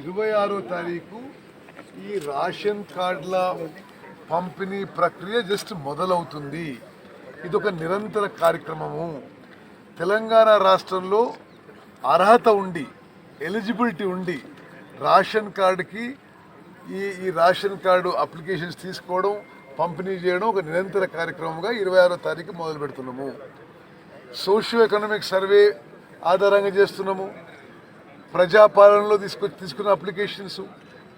ఇరవై ఆరో తారీఖు ఈ రేషన్ కార్డుల పంపిణీ ప్రక్రియ జస్ట్ మొదలవుతుంది. ఇది ఒక నిరంతర కార్యక్రమము. తెలంగాణ రాష్ట్రంలో అర్హత ఉండి ఎలిజిబిలిటీ ఉండి రేషన్ కార్డుకి ఈ ఈ రేషన్ కార్డు అప్లికేషన్స్ తీసుకోవడం పంపిణీ చేయడం ఒక నిరంతర కార్యక్రమంగా ఇరవై ఆరో తారీఖు మొదలు పెడుతున్నాము సోషియో ఎకనామిక్ సర్వే ఆధారంగా చేస్తున్నాము. ప్రజాపాలనలో తీసుకొ తీసుకున్న అప్లికేషన్స్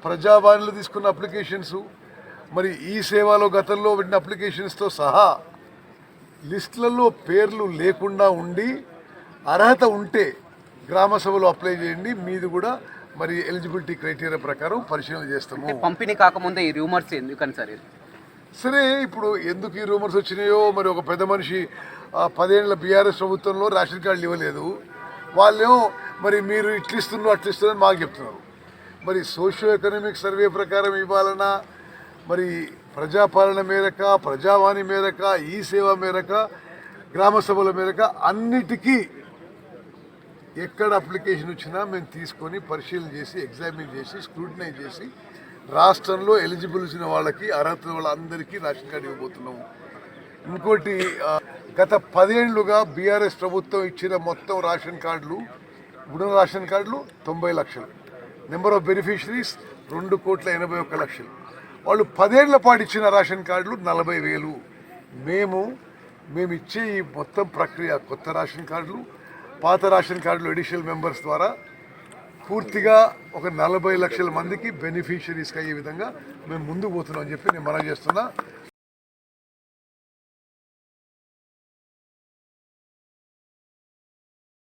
ప్రజావాణిలో తీసుకున్న అప్లికేషన్స్ మరి ఈ సేవలో గతంలో పెట్టిన అప్లికేషన్స్తో సహా లిస్టులలో పేర్లు లేకుండా ఉండి అర్హత ఉంటే గ్రామ సభలో అప్లై చేయండి. మీది కూడా మరి ఎలిజిబిలిటీ క్రైటీరియా ప్రకారం పరిశీలన చేస్తాము. పంపిణీ కాకముందే ఈ రూమర్స్ ఎందుకని సార్? సరే ఇప్పుడు ఎందుకు ఈ రూమర్స్ వచ్చినాయో మరి ఒక పెద్ద మనిషి ఆ, పదేళ్ళ బీఆర్ఎస్ ప్రభుత్వంలో రేషన్ కార్డులు ఇవ్వలేదు. వాళ్ళేమో మరి మీరు ఇట్లిస్తున్నారు అట్లిస్తున్నారు మాకు చెప్తున్నారు. మరి సోషియో ఎకనామిక్ సర్వే ప్రకారం ఇవ్వాలన్నా మరి ప్రజాపాలన మేరక ప్రజావాణి మేరక ఈ సేవ మేరక గ్రామ సభల మేరక అన్నిటికీ ఎక్కడ అప్లికేషన్ వచ్చినా మేము తీసుకొని పరిశీలన చేసి ఎగ్జామిన్ చేసి స్క్రూటినైజ్ చేసి రాష్ట్రంలో ఎలిజిబుల్ వచ్చిన వాళ్ళకి అర్హత వాళ్ళందరికీ రేషన్ కార్డు ఇవ్వబోతున్నాము. ఇంకోటి గత పదేళ్ళుగా బీఆర్ఎస్ ప్రభుత్వం ఇచ్చిన మొత్తం రేషన్ కార్డులు ఇప్పుడు రేషన్ కార్డులు తొంభై లక్షలు. నెంబర్ ఆఫ్ బెనిఫిషరీస్ రెండు కోట్ల ఎనభై ఒక్క లక్షలు. వాళ్ళు పదేళ్ళ పాటు ఇచ్చిన రేషన్ కార్డులు నలభై వేలు. మేము మేము ఇచ్చే ఈ మొత్తం ప్రక్రియ కొత్త రేషన్ కార్డులు పాత రేషన్ కార్డులు అడిషనల్ మెంబర్స్ ద్వారా పూర్తిగా ఒక నలభై లక్షల మందికి బెనిఫిషరీస్కి అయ్యే విధంగా మేము ముందుకు పోతున్నాం అని చెప్పి నేను మనం చేస్తున్నా.